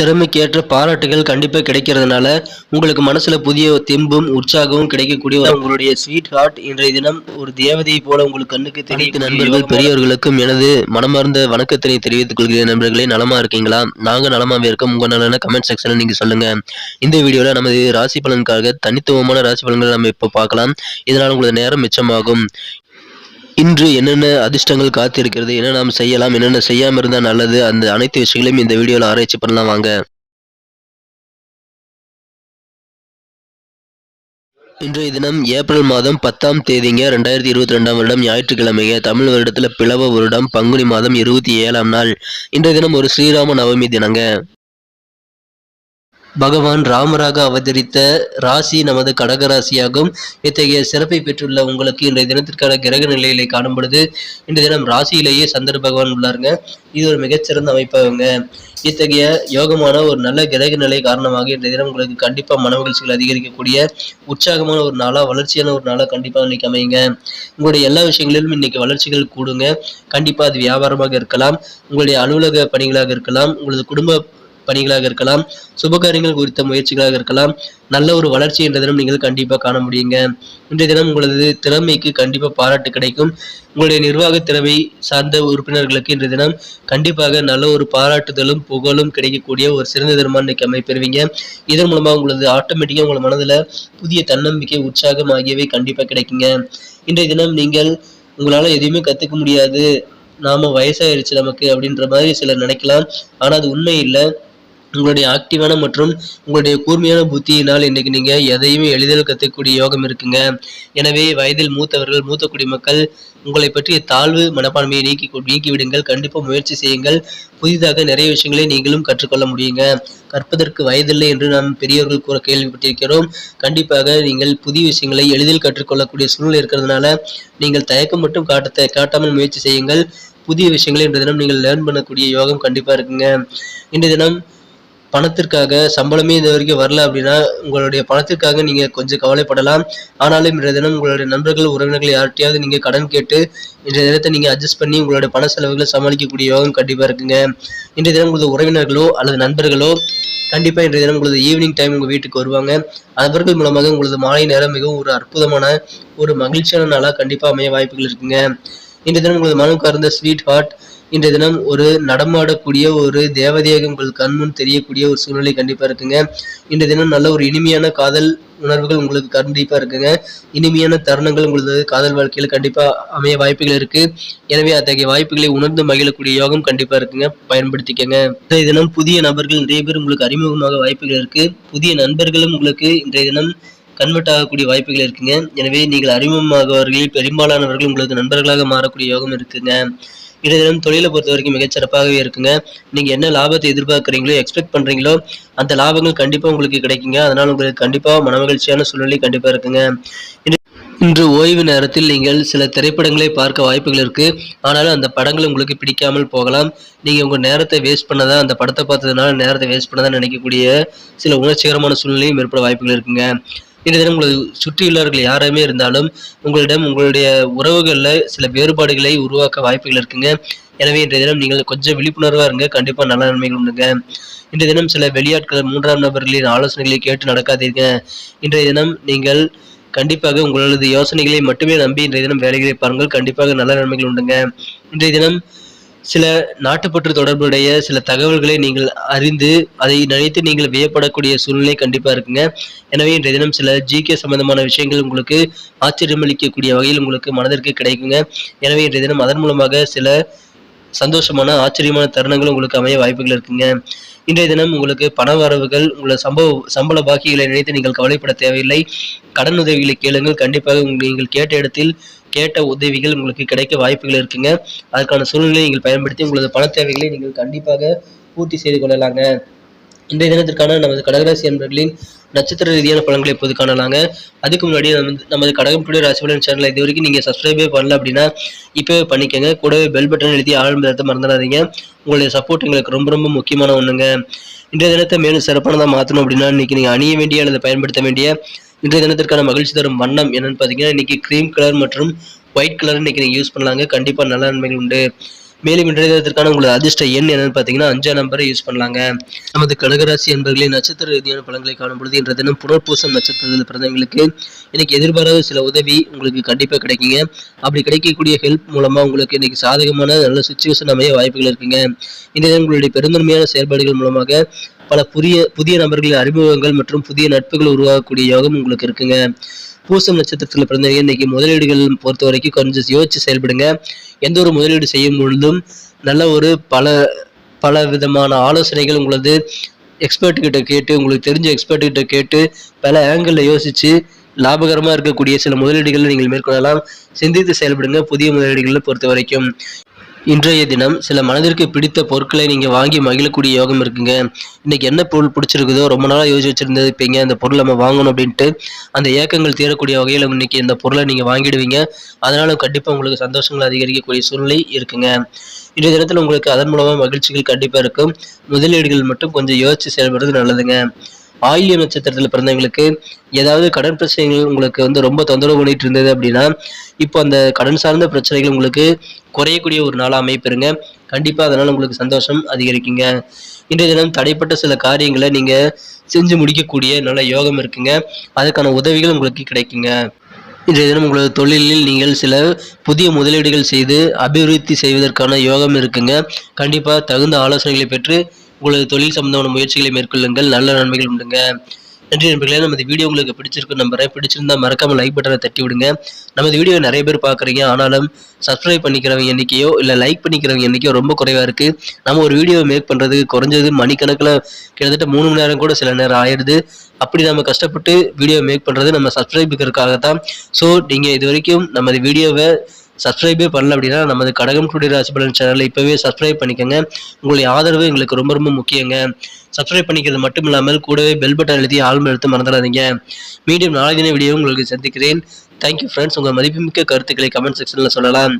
திறமைக்கேற்ற பாராட்டுகள் கண்டிப்பாக கிடைக்கிறதுனால உங்களுக்கு மனசுல புதிய தெம்பும் உற்சாகமும் கிடைக்கக்கூடிய உங்களுடைய ஸ்வீட் ஹார்ட் இன்றைய தினம் ஒரு தேவதையை போல உங்களுக்கு கண்ணுக்கு தெரிவித்த நண்பர்கள் பெரியவர்களுக்கும் எனது மனமார்ந்த வணக்கத்தினை தெரிவித்துக் கொள்கிறேன் நண்பர்களே நலமா இருக்கீங்களா நாங்க நலமாவே இருக்கோம். உங்க நலன கமெண்ட் செக்ஷன்ல நீங்க சொல்லுங்க. இந்த வீடியோல நமது ராசி பலனுக்காக தனித்துவமான ராசி பலன்களை நம்ம இப்போ பார்க்கலாம். இதனால் உங்களது நேரம் மிச்சமாகும். இன்று என்னென்ன அதிர்ஷ்டங்கள் காத்திருக்கிறது என்ன நாம் செய்யலாம் என்னென்ன செய்யாம இருந்தா நல்லது அந்த அனைத்து விஷயங்களையும் இந்த வீடியோல ஆராய்ச்சி பண்ணலாம் வாங்க. இன்றைய தினம் ஏப்ரல் மாதம் பத்தாம் தேதிங்க ரெண்டாயிரத்தி இருபத்தி ரெண்டாம் வருடம் ஞாயிற்றுக்கிழமைங்க. தமிழ் வருடத்துல பிளவ வருடம் பங்குனி மாதம் இருபத்தி ஏழாம் நாள். இன்றைய தினம் ஒரு ஸ்ரீராம நவமி தினங்க. பகவான் ராமராக அவதரித்த ராசி நமது கடக ராசியாகும் இத்தகைய சிறப்பை பெற்றுள்ள உங்களுக்கு இன்றைய தினத்திற்கான கிரக நிலையிலே காணும் பொழுது இன்றைய தினம் ராசியிலேயே சந்திர பகவான் உள்ளாருங்க. இது ஒரு மிகச்சிறந்த அமைப்பாகுங்க. இத்தகைய யோகமான ஒரு நல்ல கிரக நிலை காரணமாக இன்றைய தினம் உங்களுக்கு கண்டிப்பாக மன மகிழ்ச்சிகள் அதிகரிக்கக்கூடிய உற்சாகமான ஒரு நாளாக வளர்ச்சியான ஒரு நாளாக கண்டிப்பாக இன்னைக்கு அமையுங்க. உங்களுடைய எல்லா விஷயங்களிலும் இன்னைக்கு வளர்ச்சிகள் கூடுங்க. கண்டிப்பாக அது வியாபாரமாக இருக்கலாம். உங்களுடைய அலுவலக பணிகளாக இருக்கலாம். உங்களது குடும்ப பணிகளாக இருக்கலாம் சுபகாரியங்கள் குறித்த முயற்சிகளாக இருக்கலாம் நல்ல ஒரு வளர்ச்சி என்ற தினம் நீங்கள் கண்டிப்பாக காண முடியுங்க. இன்றைய தினம் உங்களது திறமைக்கு கண்டிப்பாக பாராட்டு கிடைக்கும். உங்களுடைய நிர்வாக திறமை சார்ந்த உறுப்பினர்களுக்கு இன்றைய தினம் கண்டிப்பாக நல்ல ஒரு பாராட்டுதலும் புகழும் கிடைக்கக்கூடிய ஒரு சிறந்த தினமாக இன்னைக்கு அமைப்பெறுவீங்க. இதன் மூலமாக உங்களது ஆட்டோமேட்டிக்காக உங்கள் மனதில் புதிய தன்னம்பிக்கை உற்சாகம் ஆகியவை கண்டிப்பாக கிடைக்குங்க. இன்றைய தினம் நீங்கள் உங்களால் எதுவுமே கற்றுக்க முடியாது. நாம வயசாயிருச்சு நமக்கு அப்படின்ற மாதிரி சிலர் நினைக்கலாம். ஆனால் அது உண்மை இல்லை. உங்களுடைய ஆக்டிவான மற்றும் உங்களுடைய கூர்மையான புத்தியினால் இன்னைக்கு நீங்கள் எதையுமே எளிதில் கற்றுக்கக்கூடிய யோகம் இருக்குங்க. எனவே வயதில் மூத்தவர்கள் மூத்த குடிமக்கள் உங்களை பற்றிய தாழ்வு மனப்பான்மையை நீக்கி நீக்கிவிடுங்கள். கண்டிப்பாக முயற்சி செய்யுங்கள். புதிதாக நிறைய விஷயங்களை நீங்களும் கற்றுக்கொள்ள முடியுங்க. கற்பதற்கு வயதில்லை என்று நாம் பெரியவர்கள் கூற கேள்விப்பட்டிருக்கிறோம். கண்டிப்பாக நீங்கள் புதிய விஷயங்களை எளிதில் கற்றுக்கொள்ளக்கூடிய சூழ்நிலை இருக்கிறதுனால நீங்கள் தயக்கம் மட்டும் காட்ட காட்டாமல் முயற்சி செய்யுங்கள். புதிய விஷயங்களை இன்றைய தினம் நீங்கள் லேர்ன் பண்ணக்கூடிய யோகம் கண்டிப்பாக இருக்குங்க. இன்றைய தினம் பணத்திற்காக சம்பளமே இது வரைக்கும் வரல அப்படின்னா உங்களுடைய பணத்திற்காக நீங்க கொஞ்சம் கவலைப்படலாம். ஆனாலும் இன்றைய தினம் உங்களுடைய நண்பர்கள் உறவினர்கள் யார்கிட்டயாவது நீங்க கடன் கேட்டு இன்றைய தினத்தை நீங்க அட்ஜஸ்ட் பண்ணி உங்களுடைய பண செலவுகளை சமாளிக்கக்கூடிய யோகம் கண்டிப்பா இருக்குங்க. இன்றைய தினம் உங்களது உறவினர்களோ அல்லது நண்பர்களோ கண்டிப்பாக இன்றைய தினம் உங்களது ஈவினிங் டைம் உங்கள் வீட்டுக்கு வருவாங்க. அவர்கள் மூலமாக உங்களது மாலை நேரம் மிகவும் ஒரு அற்புதமான ஒரு மகிழ்ச்சியான நாளாக கண்டிப்பாக அமைய வாய்ப்புகள் இருக்குங்க. இன்றைய தினம் உங்களது மனம் கறந்த ஸ்வீட் ஹார்ட் இன்றைய தினம் ஒரு நடமாடக்கூடிய ஒரு தேவதையாக உங்கள் கண்முன் தெரியக்கூடிய ஒரு சூழ்நிலை கண்டிப்பாக இருக்குங்க. இன்றைய தினம் நல்ல ஒரு இனிமையான காதல் உணர்வுகள் உங்களுக்கு கண்டிப்பாக இருக்குங்க. இனிமையான தருணங்கள் உங்களது காதல் வாழ்க்கையில் கண்டிப்பாக அமைய வாய்ப்புகள் இருக்கு. எனவே அத்தகைய வாய்ப்புகளை உணர்ந்து மகிழக்கூடிய யோகம் கண்டிப்பாக இருக்குங்க. பயன்படுத்திக்கங்க. இன்றைய தினம் புதிய நபர்கள் நிறைய பேர் உங்களுக்கு அறிமுகமாக வாய்ப்புகள் இருக்கு. புதிய நண்பர்களும் உங்களுக்கு இன்றைய தினம் கன்வெர்ட் ஆகக்கூடிய வாய்ப்புகள் இருக்குங்க. எனவே நீங்கள் அறிமுகமாகவர்களில் பெரும்பாலானவர்கள் உங்களுக்கு நண்பர்களாக மாறக்கூடிய யோகம் இருக்குங்க. இன்றைய தினம் தொழிலை பொறுத்த வரைக்கும் மிகச்சிறப்பாகவே இருக்குங்க. நீங்கள் என்ன லாபத்தை எதிர்பார்க்குறீங்களோ எக்ஸ்பெக்ட் பண்ணுறீங்களோ அந்த லாபங்கள் கண்டிப்பாக உங்களுக்கு கிடைக்குங்க. அதனால் உங்களுக்கு கண்டிப்பாக மனமகிழ்ச்சியான சூழ்நிலை கண்டிப்பாக இருக்குங்க. இன்று- ஓய்வு நேரத்தில் நீங்கள் சில திரைப்படங்களை பார்க்க வாய்ப்புகள் இருக்குது ஆனாலும் அந்த படங்கள் உங்களுக்கு பிடிக்காமல் போகலாம். நீங்கள் உங்கள் நேரத்தை வேஸ்ட் பண்ணதா அந்த படத்தை பார்த்ததுனால நேரத்தை வேஸ்ட் பண்ணதான் நினைக்கக்கூடிய சில உணர்ச்சிகரமான சூழ்நிலையும் ஏற்பட வாய்ப்புகள் இருக்குங்க. இன்றைய தினம் உங்களது சுற்றியுள்ளவர்கள் யாருமே இருந்தாலும் உங்களிடம் உங்களுடைய உறவுகளில் சில வேறுபாடுகளை உருவாக்க வாய்ப்புகள் இருக்குங்க. எனவே இன்றைய தினம் நீங்கள் கொஞ்சம் விழிப்புணர்வாக இருங்க. கண்டிப்பாக நல்ல நன்மைகள் உண்டுங்க. இன்றைய தினம் சில வெளியாட்கள் மூன்றாம் நபர்களின் ஆலோசனைகளை கேட்டு நடக்காதீங்க. இன்றைய தினம் நீங்கள் கண்டிப்பாக உங்களது யோசனைகளை மட்டுமே நம்பி இன்றைய தினம் வேலைகளை பாருங்கள். கண்டிப்பாக நல்ல நன்மைகள் உண்டுங்க. இன்றைய தினம் சில நாட்டுப்பற்று தொடர்புடைய சில தகவல்களை நீங்கள் அறிந்து அதை நினைத்து நீங்கள் வியப்படக்கூடிய சூழ்நிலை கண்டிப்பாக இருக்குங்க. எனவே இன்றைய தினம் சில ஜிகே சம்பந்தமான விஷயங்கள் உங்களுக்கு ஆச்சரியமளிக்கக்கூடிய வகையில் உங்களுக்கு மனதிற்கு கிடைக்குங்க. எனவே இன்றைய தினம் அதன் மூலமாக சில சந்தோஷமான ஆச்சரியமான தருணங்கள் உங்களுக்கு அமைய வாய்ப்புகள் இருக்குங்க. இன்றைய தினம் உங்களுக்கு பண வரவுகள் உங்களோட சம்பவ சம்பள பாக்கிகளை நினைத்து நீங்கள் கவலைப்பட தேவையில்லை. கடன் உதவிகளை கேளுங்கள். கண்டிப்பாக நீங்கள் கேட்ட இடத்தில் கேட்ட உதவிகள் உங்களுக்கு கிடைக்க வாய்ப்புகள் இருக்குங்க. அதற்கான சூழ்நிலையை நீங்கள் பயன்படுத்தி உங்களது பண தேவைகளை நீங்கள் கண்டிப்பாக பூர்த்தி செய்து கொள்ளலாங்க. இன்றைய தினத்திற்கான நமது கடகராசி என்பர்களின் நட்சத்திர ரீதியான பலன்களை இப்போது காணலாங்க. அதுக்கு முன்னாடி நமது நமது கடகம் டுடே ராசிபலன் சேனலை இது வரைக்கும் நீங்கள் சப்ஸ்கிரைபே பண்ணல அப்படின்னா இப்போவே பண்ணிக்கோங்க. கூடவே பெல் பட்டன் எழுதி ஆழ்ந்த மறந்துடாதீங்க. உங்களுடைய சப்போர்ட் எங்களுக்கு ரொம்ப ரொம்ப முக்கியமான ஒன்றுங்க இன்றைய தினத்தை மேலும் சிறப்பானதாக மாற்றணும் அப்படின்னா இன்னைக்கு நீங்கள் அணிய வேண்டிய அல்லது பயன்படுத்த வேண்டிய இன்றைய தினத்திற்கான மகிழ்ச்சி தரும் வண்ணம் என்னன்னு பார்த்தீங்கன்னா இன்னைக்கு க்ரீம் கலர் மற்றும் ஒயிட் கலர் இன்னைக்கு நீங்கள் யூஸ் பண்ணலாங்க. கண்டிப்பாக நல்ல நன்மைகள் உண்டு. மேலும் இன்றைய தினத்திற்கான உங்களது அதிர்ஷ்ட எண் என்னன்னு பார்த்தீங்கன்னா அஞ்சாம் நம்பரை யூஸ் பண்ணலாங்க. நமது கடகராசி என்பர்களின் நட்சத்திர ரீதியான பலன்களை காணும் பொழுது இன்றைய தினம் புனர்பூசம் நட்சத்திரத்தில் பிறந்தவங்களுக்கு இன்னைக்கு எதிர்பாராத சில உதவி உங்களுக்கு கண்டிப்பாக கிடைக்குங்க. அப்படி கிடைக்கக்கூடிய ஹெல்ப் மூலமா உங்களுக்கு இன்னைக்கு சாதகமான நல்ல சுச்சுவேஷன் அமைய வாய்ப்புகள் இருக்குங்க. இன்றைய தினம் உங்களுடைய பெருந்தன்மையான செயல்பாடுகள் மூலமாக பல புதிய புதிய நபர்களின் அறிமுகங்கள் மற்றும் புதிய நட்புகள் உருவாகக்கூடிய யோகம் உங்களுக்கு இருக்குங்க. பூசம் நட்சத்திரத்தில் பிறந்தவங்க இன்னைக்கு முதலீடுகள் பொறுத்த வரைக்கும் கொஞ்சம் யோசிச்சு செயல்படுங்க. எந்த ஒரு முதலீடு செய்யும் பொழுதும் நல்ல ஒரு பல பல விதமான ஆலோசனைகள் உங்களது எக்ஸ்பர்ட் கிட்ட கேட்டு உங்களுக்கு தெரிஞ்ச எக்ஸ்பர்ட் கிட்ட கேட்டு பல ஆங்கிளில் யோசிச்சு லாபகரமாக இருக்கக்கூடிய சில முதலீடுகளை நீங்கள் மேற்கொள்ளலாம். சிந்தித்து செயல்படுங்க. புதிய முதலீடுகளை பொறுத்த வரைக்கும் இன்றைய தினம் சில மனதிற்கு பிடித்த பொருட்களை நீங்கள் வாங்கி மகிழக்கூடிய யோகம் இருக்குங்க. இன்றைக்கி என்ன பொருள் பிடிச்சிருக்குதோ ரொம்ப நாளாக யோசிச்சு வச்சிருந்தது. இருப்பீங்க அந்த பொருள் நம்ம வாங்கணும் அப்படின்ட்டு அந்த ஏக்கங்கள் தீரக்கூடிய வகையில் இன்னைக்கு இந்த பொருளை நீங்கள் வாங்கிடுவீங்க. அதனால் கண்டிப்பாக உங்களுக்கு சந்தோஷங்கள் அதிகரிக்கக்கூடிய சூழ்நிலை இருக்குங்க. இன்றைய தினத்தில் உங்களுக்கு அதன் மூலமாக மகிழ்ச்சிகள் கண்டிப்பாக இருக்கும். முதலீடுகள் மட்டும் கொஞ்சம் யோசித்து செயல்படுறது நல்லதுங்க. ஆயில்ய நட்சத்திரத்தில் பிறந்தவங்களுக்கு ஏதாவது கடன் பிரச்சனைகள் உங்களுக்கு வந்து ரொம்ப தொந்தரவு பண்ணிட்டு இருந்தது அப்படின்னா இப்போ அந்த கடன் சார்ந்த பிரச்சனைகள் உங்களுக்கு குறையக்கூடிய ஒரு நாளாக அமைப்பெறுங்க கண்டிப்பாக அதனால் உங்களுக்கு சந்தோஷம் அதிகரிக்குங்க. இன்றைய தினம் தடைப்பட்ட சில காரியங்களை நீங்கள் செஞ்சு முடிக்கக்கூடிய நல்ல யோகம் இருக்குங்க. அதுக்கான உதவிகள் உங்களுக்கு கிடைக்குங்க. இன்றைய தினம் உங்களது தொழிலில் நீங்கள் சில புதிய முதலீடுகள் செய்து அபிவிருத்தி செய்வதற்கான யோகம் இருக்குங்க. கண்டிப்பாக தகுந்த ஆலோசனைகளை பெற்று உங்களது தொழில் சம்பந்தமான முயற்சிகளை மேற்கொள்ளுங்கள். நல்ல நன்மைகள் உண்டுங்க. நன்றி நண்பர்களே நமது வீடியோ உங்களுக்கு பிடிச்சிருக்கு நம்புறேன். பிடிச்சிருந்தா மறக்காம லைக் பட்டனை தட்டி விடுங்க. நமது வீடியோ நிறைய பேர் பார்க்குறீங்க. ஆனாலும் சப்ஸ்கிரைப் பண்ணிக்கிறவங்க எண்ணிக்கையோ இல்லை லைக் பண்ணிக்கிறவங்க எண்ணிக்கையோ ரொம்ப குறைவாக இருக்குது நம்ம ஒரு வீடியோ மேக் பண்ணுறதுக்கு குறைஞ்சது மணிக்கணக்கில் கிட்டத்தட்ட மூணு மணி நேரம் கூட சில நேரம் ஆயிடுது அப்படி நம்ம கஷ்டப்பட்டு வீடியோ மேக் பண்ணுறது நம்ம சப்ஸ்கிரைபுக்கிறதுக்காக தான் ஸோ நீங்கள் இது வரைக்கும் நமது வீடியோவை சப்ஸ்கிரைபே பண்ணல அப்படின்னா நமது கடகம் டுடே ராசி பலன் சேனலை இப்போவே சப்ஸ்கிரைப் பண்ணிக்கோங்க. உங்களுடைய ஆதரவு எங்களுக்கு ரொம்ப ரொம்ப முக்கியங்க. சப்ஸ்கிரைப் பண்ணிக்கிறது மட்டும் இல்லாமல் கூடவே பெல் பட்டன் எழுதி ஆள் எழுத்து மறந்துடாதீங்க. மீண்டும் நாளை தின வீடியோ உங்களுக்கு சந்திக்கிறேன். தேங்க்யூ ஃப்ரெண்ட்ஸ் உங்கள் மதிப்புமிக்க கருத்துக்களை கமெண்ட் செக்ஷனில் சொல்லலாம்.